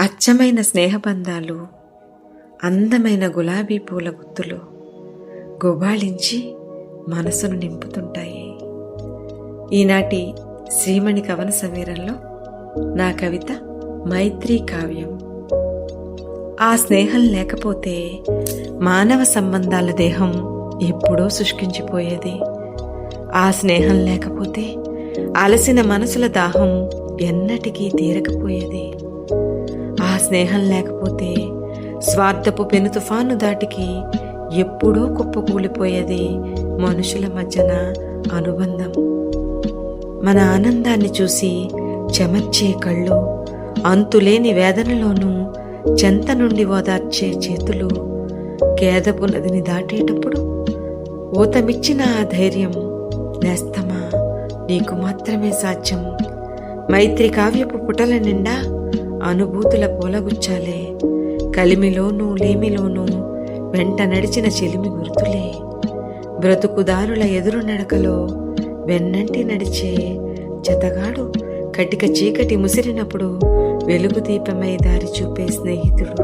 అచ్చమైన స్నేహబంధాలు అందమైన గులాబీ పూల గుత్తులు గుబాళించి మనసును నింపుతుంటాయి. ఈనాటి శ్రీమణి కవన సమీరంలో నా కవిత మైత్రీ కావ్యం. ఆ స్నేహం లేకపోతే మానవ సంబంధాల దేహం ఎప్పుడో శుష్కించిపోయేది. ఆ స్నేహం లేకపోతే అలసిన మనసుల దాహం ఎన్నటికీ తీరకపోయేది. స్నేహం లేకపోతే స్వార్థపు పెను తుఫాను దాటికి ఎప్పుడూ కుప్పకూలిపోయేది మనుషుల మధ్యన అనుబంధం. మన ఆనందాన్ని చూసి చెమర్చే కళ్ళు అంతులేని వేదనలోనూ చెంత నుండి ఓదార్చే చేతులు కేదపు నదిని దాటేటప్పుడు ఊతమిచ్చిన ఆ ధైర్యం నేస్తమా? నీకు మాత్రమే సాధ్యం. మైత్రి కావ్యపు పుటల నిండా అనుభూతుల పూలగుచ్చాలే. కలిమిలోనూ లేమిలోనూ వెంట నడిచిన చెలిమి గుర్తులే. బ్రతుకుదారుల ఎదురు నడకలో వెన్నంటి నడిచే జతగాడు కటిక చీకటి ముసిరినప్పుడు వెలుగు దీపమై దారి చూపే స్నేహితుడు.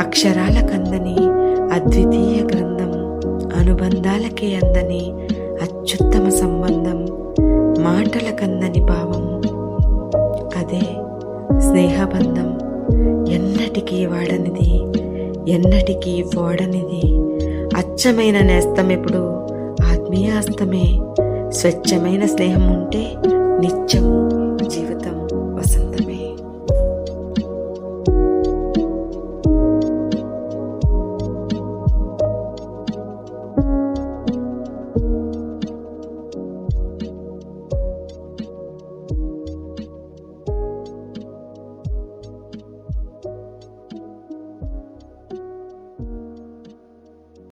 అక్షరాల కందని అద్వితీయ గ్రంథం అనుబంధాలకే అందని అత్యుత్తమ సంబంధం మాటల కందని భావం. అదే స్నేహబంధం ఎన్నటికీ వాడనిది ఎన్నటికీ వాడనిది. అచ్చమైన నేస్తం ఎప్పుడు ఆత్మీయాస్తమే. స్వచ్ఛమైన స్నేహం ఉంటే నిత్యం